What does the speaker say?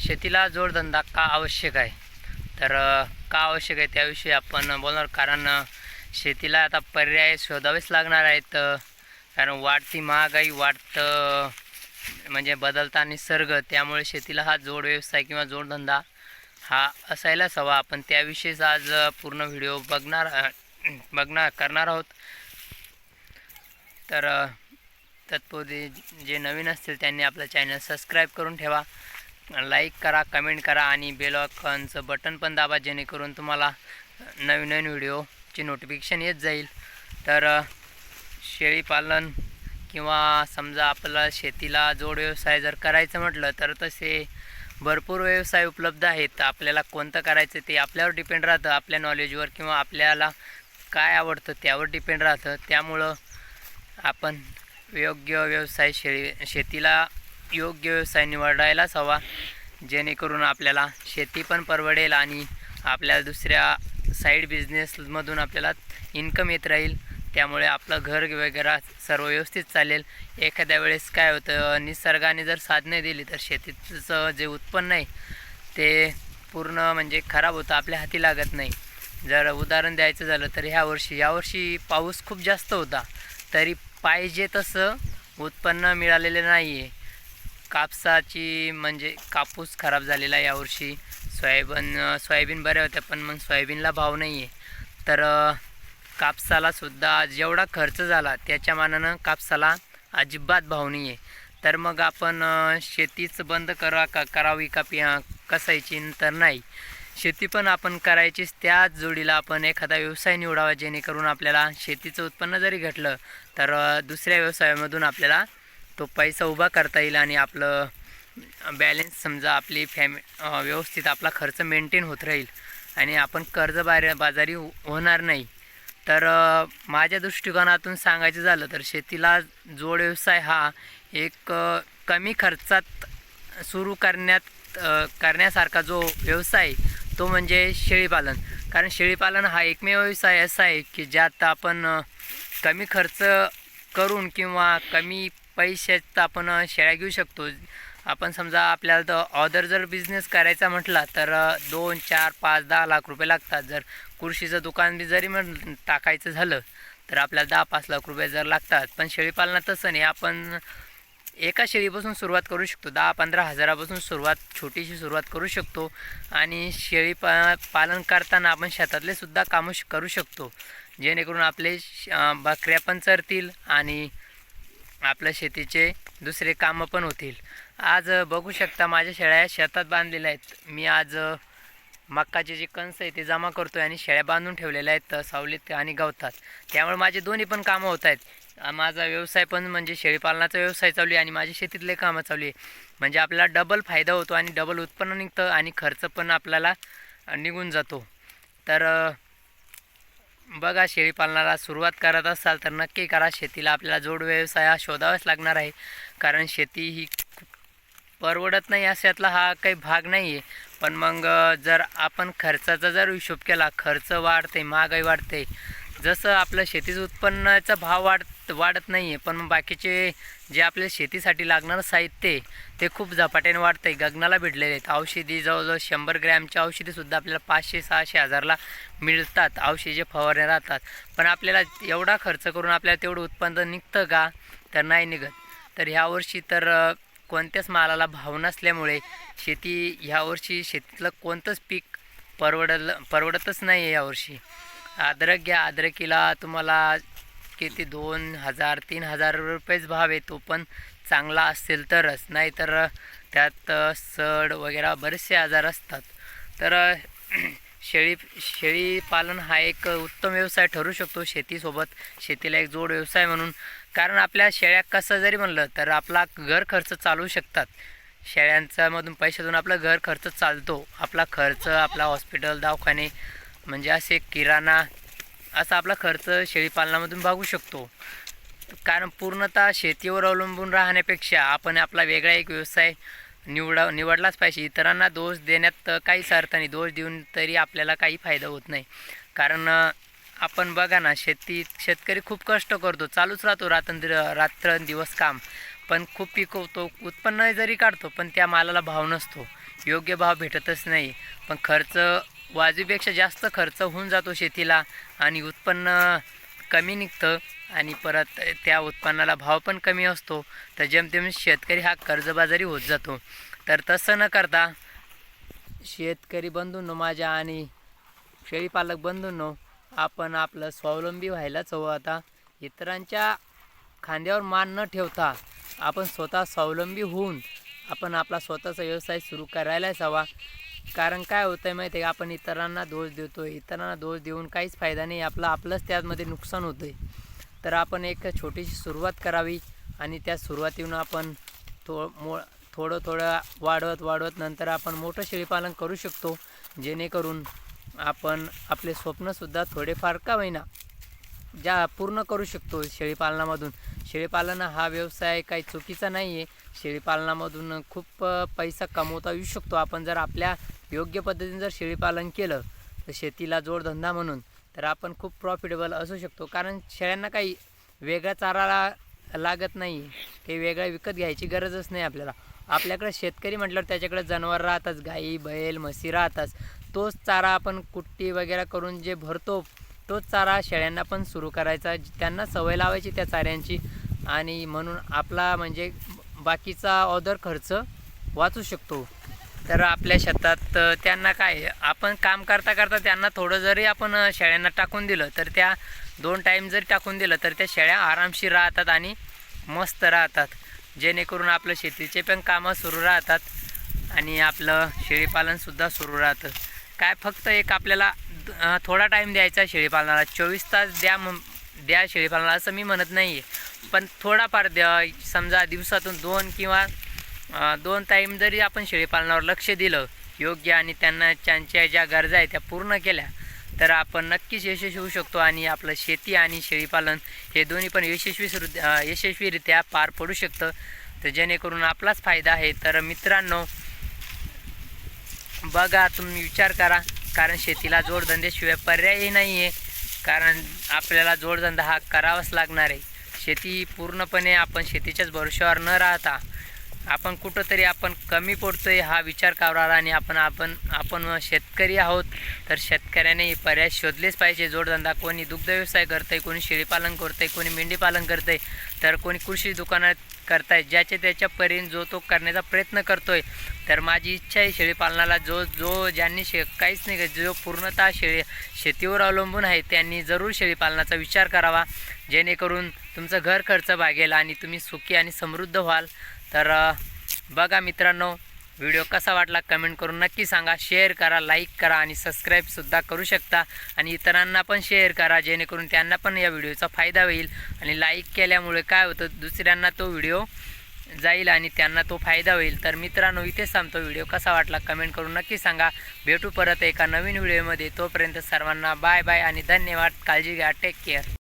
शेतीला जोडधंदा का आवश्यक आहे? तर का आवश्यक आहे त्याविषयी आपण बोलणार. कारण शेतीला आता पर्याय शोधावेच लागणार आहेत. कारण वाढती महागाई वाढतं म्हणजे बदलता निसर्ग त्यामुळे शेतीला हा जोड व्यवसाय किंवा जोडधंदा हा असायलाच हवा. आपण त्याविषयीच आज पूर्ण व्हिडिओ बघणार बघणार करणार आहोत. तर तत्पूर्वी जे नवीन असतील त्यांनी आपलं चॅनल सबस्क्राईब करून ठेवा. लाईक करा कमेंट करा आणि बेल आयकॉनचं बटन पण दाबा जेणेकरून तुम्हाला नवीन नवीन व्हिडिओची नोटिफिकेशन येत जाईल. तर शेळीपालन किंवा समजा आपल्याला शेतीला जोड व्यवसाय जर करायचं म्हटलं तर तसे भरपूर व्यवसाय उपलब्ध आहेत. आपल्याला कोणतं करायचं ते आपल्यावर डिपेंड राहतं. आपल्या नॉलेजवर किंवा आपल्याला काय आवडतं त्यावर डिपेंड राहतं. त्यामुळं आपण योग्य व्यवसाय शेळी शेतीला योग्य व्यवसाय निवडायलाच हवा जेणेकरून आपल्याला शेती पण परवडेल आणि आपल्याला दुसऱ्या साईड बिझनेसमधून आपल्याला इन्कम येत राहील. त्यामुळे आपलं घर वगैरे सर्व व्यवस्थित चालेल. एखाद्या वेळेस काय होतं निसर्गाने जर साथ नाही दिली तर शेतीचं जे उत्पन्न आहे ते पूर्ण म्हणजे खराब होतं आपल्या हाती लागत नाही. जर उदाहरण द्यायचं झालं तर ह्या वर्षी यावर्षी पाऊस खूप जास्त होता. तरी पाहिजे तसं उत्पन्न मिळालेलं नाही आहे कापसाची म्हणजे कापूस खराब झालेला यावर्षी सोयाबीन सोयाबीन बऱ्या होत्या पण मग सोयाबीनला भाव नाही आहे तर कापसालासुद्धा जेवढा खर्च झाला त्याच्या मानानं कापसाला अजिबात भाव नाही आहे तर मग आपण शेतीच बंद करा का करावी का पि कसायची तर नाही. शेती पण आपण करायचीच त्याच जोडीला आपण एखादा व्यवसाय निवडावा जेणेकरून आपल्याला शेतीचं उत्पन्न जरी घटलं तर दुसऱ्या व्यवसायामधून आपल्याला तो पैसा उभा करता येईल आणि आपलं बॅलेन्स समजा आपली फॅमि व्यवस्थित आपला खर्च मेंटेन होत राहील आणि आपण कर्ज बार बाजारी हो-, होणार नाही. तर माझ्या दृष्टिकोनातून सांगायचं झालं तर शेतीला जोड व्यवसाय हा एक कमी खर्चात सुरू करण्यात करण्यासारखा जो व्यवसाय तो म्हणजे शेळीपालन. कारण शेळीपालन हा एकमेव व्यवसाय असा आहे की ज्यात आपण कमी खर्च करून किंवा कमी पैशात आपण शेळ्या घेऊ शकतो. आपण समजा आपल्याला तर ऑदर जर बिझनेस करायचा म्हटला तर दोन चार पाच दहा लाख रुपये लागतात. जर कृषीचं दुकान बी जरी म्हण टाकायचं झालं तर आपल्याला दहा पाच लाख रुपये जर लागतात. पण शेळीपालनात तसं नाही. आपण एका शेळीपासून सुरुवात करू शकतो. दहा पंधरा हजारापासून सुरुवात छोटीशी सुरुवात करू शकतो. आणि शेळी पा पालन करताना आपण शेतातले सुद्धा कामं करू शकतो. जेणेकरून आपले श- बकऱ्या पण चरतील आणि आपल्या शेतीचे दुसरे कामं पण होतील. आज बघू शकता माझ्या शेळ्या शेतात बांधलेल्या आहेत. मी आज मक्काचे जे कंस आहे ते जमा करतो आहे आणि शेळ्या बांधून ठेवलेल्या आहेत सावलीत आणि गवतात. त्यामुळे माझे दोन्ही पण कामं होत आहेत. माझा व्यवसाय पण म्हणजे शेळीपालनाचा व्यवसाय चालू आहे आणि माझे शेतीतले कामं चालू आहे. म्हणजे आपला डबल फायदा होतो आणि डबल उत्पन्न निघतं आणि खर्च पण आपल्याला निघून जातो. तर बघा बघा शेळीपालनाला सुरुवात करत असाल तर नक्की करा. शेतीला आपल्याला जोड व्यवसाय हा शोधावाच लागणार आहे. कारण शेती ही परवडत नाही अशातला हा काही भाग नाही आहे पण मग जर आपण खर्चाचा जर हिशोब केला खर्च वाढते महागाई वाढते. जसं आपलं शेतीचं उत्पन्नाचा भाव वाढ वाढत नाही आहे पण बाकीचे जे आपल्या शेतीसाठी लागणारं साहित्य आहे, ते खूप झपाट्याने वाढतं आहे गगनाला भिडलेले आहेत. औषधी जवळजवळ शंभर ग्रॅमच्या औषधीसुद्धा आपल्याला पाचशे सहाशे हजारला मिळतात. औषधी फवारण्या राहतात. पण आपल्याला एवढा खर्च करून आपल्याला तेवढं उत्पन्न निघतं का? तर नाही निघत. तर ह्यावर्षी तर कोणत्याच मालाला भाव नसल्यामुळे शेती ह्यावर्षी शेतीतलं कोणतंच पीक परवडलं परवडतच नाही आहे यावर्षी अद्रक घ्या. अद्रकीला तुम्हाला किती दोन हजार तीन हजार रुपयेच भाव आहे तो पण चांगला असेल तरच. नाहीतर त्यात सड वगैरे बरेचसे आजार असतात. तर शेळी शेळी पालन हा एक उत्तम व्यवसाय ठरू शकतो शेतीसोबत. शेतीला एक जोड व्यवसाय म्हणून. कारण आपल्या शेळ्या कसं जरी म्हणलं तर आपला घर खर्च चालू शकतात. शेळ्यांचा मधून पैशातून आपला घर खर्च चालतो. आपला खर्च आपला हॉस्पिटल दवाखाने म्हणजे असे किराणा असा आपला खर्च शेळीपालनामधून भागू शकतो. कारण पूर्णतः शेतीवर अवलंबून राहण्यापेक्षा आपण आपला वेगळा एक व्यवसाय निवडा निवडलाच पाहिजे. इतरांना दोष देण्यात काहीच अर्थ नाही. दोष देऊन तरी आपल्याला काही फायदा होत नाही. कारण आपण बघा ना शेती शेतकरी खूप कष्ट करतो. चालूच राहतो रात्र रात्र दिवस काम. पण खूप पिकवतो उत्पन्न जरी काढतो पण त्या मालाला भाव नसतो. योग्य भाव भेटतच नाही. पण खर्च वाजवीपेक्षा जास्त खर्च होऊन जातो शेतीला आणि उत्पन्न कमी निघतं आणि परत त्या उत्पन्नाला भाव पण कमी असतो. तर जेमतेम शेतकरी हा कर्जबाजारी होत जातो. तर तसं न करता शेतकरी बंधूंनो माझ्या आणि शेळीपालक बंधूंनो आपण आपलं स्वावलंबी व्हायलाच हवं आता. इतरांच्या खांद्यावर मान न ठेवता आपण स्वतः स्वावलंबी होऊन आपण आपला स्वतःचा व्यवसाय सुरू करायलाच हवा. कारण काय होतं आहे माहिती आहे का? आपण इतरांना दोष देतो इतरांना दोष देऊन काहीच फायदा नाही. आपला आपलंच त्यामध्ये नुकसान होतं आहे तर आपण एक छोटीशी सुरुवात करावी आणि त्या सुरुवातीहून आपण थो मो थोडं थोडं वाढवत वाढवत नंतर आपण मोठं शेळीपालन करू शकतो. जेणेकरून आपण आपले स्वप्नसुद्धा थोडेफार का होईना ज्या पूर्ण करू शकतो शेळीपालनामधून शेळीपालन हा व्यवसाय काही चुकीचा नाही आहे शेळीपालनामधून खूप पैसा कमवता येऊ शकतो. आपण जर आपल्या योग्य पद्धतीने जर शेळीपालन केलं तर शेतीला जोडधंदा म्हणून तर आपण खूप प्रॉफिटेबल असू शकतो. कारण शेळ्यांना काही वेगळा चारा लागत नाही. काही वेगळा विकत घ्यायची गरजच नाही आपल्याला. आपल्याकडे शेतकरी म्हटल्यावर त्याच्याकडे जनावर राहतात गाई बैल म्हशी राहतात. तोच चारा आपण कुट्टी वगैरे करून जे भरतो तोच चारा शेळ्यांना पण सुरू करायचा. त्यांना सवय लावायची त्या चाऱ्यांची. आणि म्हणून आपला म्हणजे बाकीचा ऑदर खर्च वाचू शकतो. तर आपल्या शेतात त्यांना काय आपण काम करता करता त्यांना थोडं जरी आपण शेळ्यांना टाकून दिलं तर त्या दोन टाईम जरी टाकून दिलं तर त्या शेळ्या आरामशीर राहतात आणि मस्त राहतात. जेणेकरून आपलं शेतीचे पण कामं सुरू राहतात आणि आपलं शेळीपालनसुद्धा सुरू राहतं. काय फक्त एक आपल्याला थोडा टाईम द्यायचा शेळीपालनाला. चोवीस तास द्या द्या शेळीपालनाला असं मी म्हणत नाही आहे पण थोडाफार द्या समजा दिवसातून दोन किंवा दोन टाईम जरी आपण शेळीपालनावर लक्ष दिलं योग्य आणि त्यांना त्यांच्या ज्या गरजा आहेत त्या पूर्ण केल्या तर आपण नक्कीच यशस्वी होऊ शकतो आणि आपलं शेती आणि शेळीपालन हे दोन्ही पण यशस्वी सुरू- यशस्वीरित्या पार पडू शकतं. तर जेणेकरून आपलाच फायदा आहे. तर मित्रांनो बघा तुम्ही विचार करा. कारण शेतीला जोडधंद्याशिवाय पर्यायही नाही आहे कारण आपल्याला जोडधंदा हा करावाच लागणार आहे. शेती पूर्णपणे आपण शेतीच्याच भरोश्यावर न राहता आपण कुठंतरी आपण कमी पडतोय हा विचार करावा आणि आपण आपण आपण शेतकरी आहोत तर शेतकऱ्याने पर्याय शोधलेच पाहिजे. जोडधंदा कोणी दुग्ध व्यवसाय करतंय कोणी शेळीपालन करतंय कोणी मेंढीपालन करतंय तर कोणी कृषी दुकानात करताय ज्याच्या त्याच्या परीने जो तो करण्याचा प्रयत्न करतोय. तर माझी इच्छा आहे शेळीपालनाला. जो जो ज्यांनी शे काहीच नाही जो पूर्णतः शेळी शेतीवर अवलंबून आहे त्यांनी जरूर शेळीपालनाचा विचार करावा. जेणेकरून तुमचं घर खर्च भागेल आणि तुम्ही सुखी आणि समृद्ध व्हाल. तर बघा मित्रांनो व्हिडिओ कसा वाटला कमेंट करून नक्की सांगा. शेअर करा लाईक करा आणि सबस्क्राईबसुद्धा करू शकता. आणि इतरांना पण शेअर करा जेणेकरून त्यांना पण या व्हिडिओचा फायदा होईल. आणि लाईक केल्यामुळे काय होतं दुसऱ्यांना तो व्हिडिओ जाईल आणि त्यांना तो फायदा होईल. तर मित्रांनो इथेच सांगतो व्हिडिओ कसा वाटला कमेंट करून नक्की सांगा. भेटू परत एका नवीन व्हिडिओमध्ये. तोपर्यंत सर्वांना बाय बाय आणि धन्यवाद. काळजी घ्या. Take care